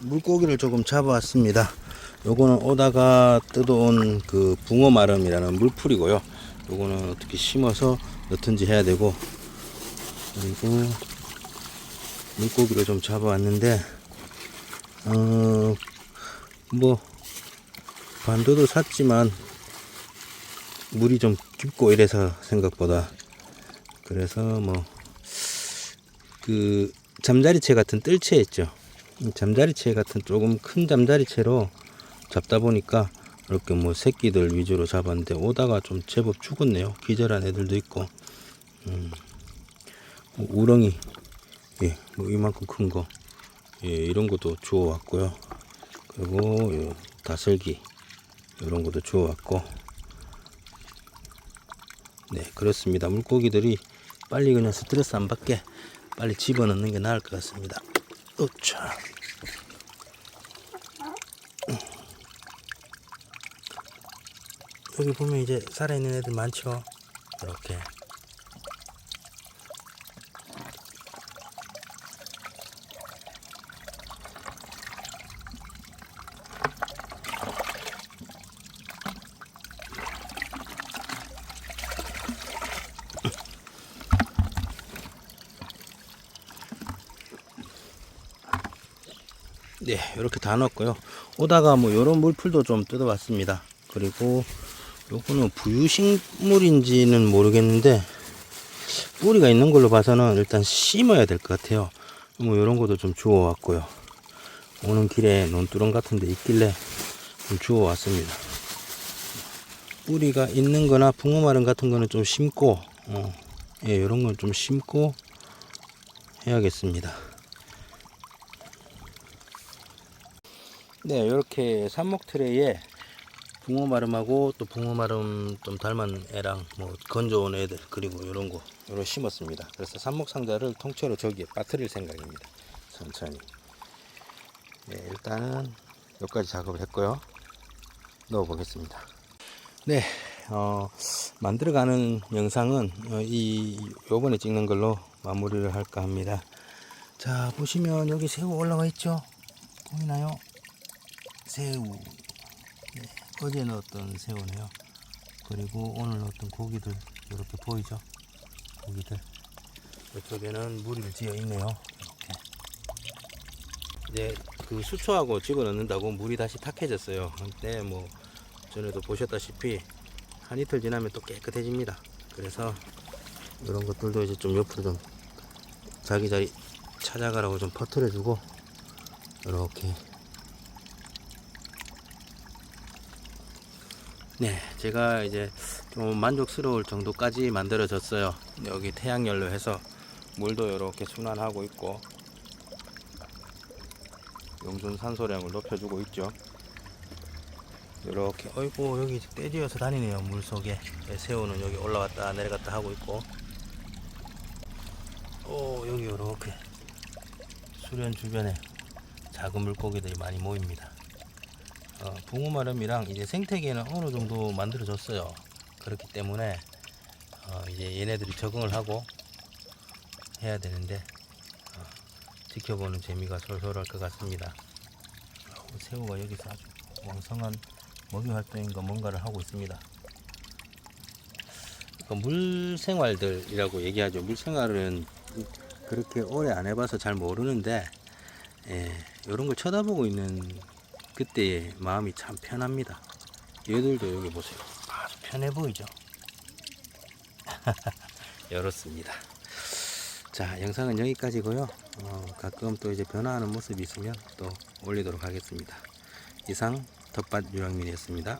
물고기를 조금 잡아왔습니다. 요거는 오다가 뜯어온 그 붕어 마름이라는 물풀이고요. 요거는 어떻게 심어서 넣든지 해야 되고 그리고 물고기를 좀 잡아왔는데 어 뭐 반도도 샀지만 물이 좀 깊고 이래서 생각보다 그래서 뭐 그 잠자리채 같은 뜰채 있죠. 이 잠자리채 같은 조금 큰 잠자리채로 잡다 보니까 이렇게 뭐 새끼들 위주로 잡았는데 오다가 좀 제법 죽었네요. 기절한 애들도 있고, 음, 뭐 우렁이, 예, 뭐 이만큼 큰 거, 예, 이런 것도 주워왔고요. 그리고 요 다슬기 이런 것도 주워왔고, 네, 그렇습니다. 물고기들이 빨리 그냥 스트레스 안 받게 빨리 집어넣는 게 나을 것 같습니다. 으차. 여기 보면 이제 살아있는 애들 많죠? 이렇게. 네, 이렇게 다 넣었고요. 오다가 뭐 요런 물풀도 좀 뜯어봤습니다. 그리고 요거는 부유식물인지는 모르겠는데 뿌리가 있는 걸로 봐서는 일단 심어야 될 것 같아요. 뭐 요런 것도 좀 주워왔고요. 오는 길에 논두렁 같은 데 있길래 좀 주워왔습니다. 뿌리가 있는 거나 붕어마른 같은 거는 좀 심고 어, 예, 요런 건 좀 심고 해야겠습니다. 네, 이렇게 삽목 트레이에 붕어 마름하고 또 붕어 마름 좀 닮은 애랑 뭐 건져온 애들 그리고 이런 거 이런 심었습니다. 그래서 삽목 상자를 통째로 저기에 빠뜨릴 생각입니다. 천천히. 네, 일단은 여기까지 작업을 했고요. 넣어 보겠습니다. 네, 어, 만들어가는 영상은 어, 이 요번에 찍는 걸로 마무리를 할까 합니다. 자, 보시면 여기 새우 올라와 있죠? 보이나요? 새우. 네, 어제 넣었던 새우네요. 그리고 오늘 넣었던 고기들 이렇게 보이죠? 고기들. 이쪽에는 물이 지어 있네요. 이렇게. 이제 그 수초하고 집어 넣는다고 물이 다시 탁해졌어요. 근데 뭐 전에도 보셨다시피 한 이틀 지나면 또 깨끗해집니다. 그래서 이런 것들도 이제 좀 옆으로 좀 자기 자리 찾아가라고 좀 퍼뜨려 주고 이렇게 네, 제가 이제 좀 만족스러울 정도까지 만들어졌어요. 여기 태양열로 해서 물도 이렇게 순환하고 있고 용준 산소량을 높여주고 있죠. 이렇게 어이구 여기 떼지어서 다니네요 물 속에 네, 새우는 여기 올라왔다 내려갔다 하고 있고 오 여기 이렇게 수련 주변에 작은 물고기들이 많이 모입니다. 어, 붕어 마름이랑 이제 생태계는 어느 정도 만들어졌어요. 그렇기 때문에 어, 이제 얘네들이 적응을 하고 해야 되는데 어, 지켜보는 재미가 솔솔할 것 같습니다. 어, 새우가 여기서 아주 왕성한 먹이 활동인가 뭔가를 하고 있습니다. 그러니까 물 생활들이라고 얘기하죠. 물 생활은 그렇게 오래 안 해봐서 잘 모르는데 예, 이런 걸 쳐다보고 있는 그때의 마음이 참 편합니다. 얘들도 여기 보세요. 아주 편해 보이죠? 이렇습니다. 자, 영상은 여기까지고요. 어, 가끔 또 이제 변화하는 모습이 있으면 또 올리도록 하겠습니다. 이상 텃밭 유랑민이었습니다.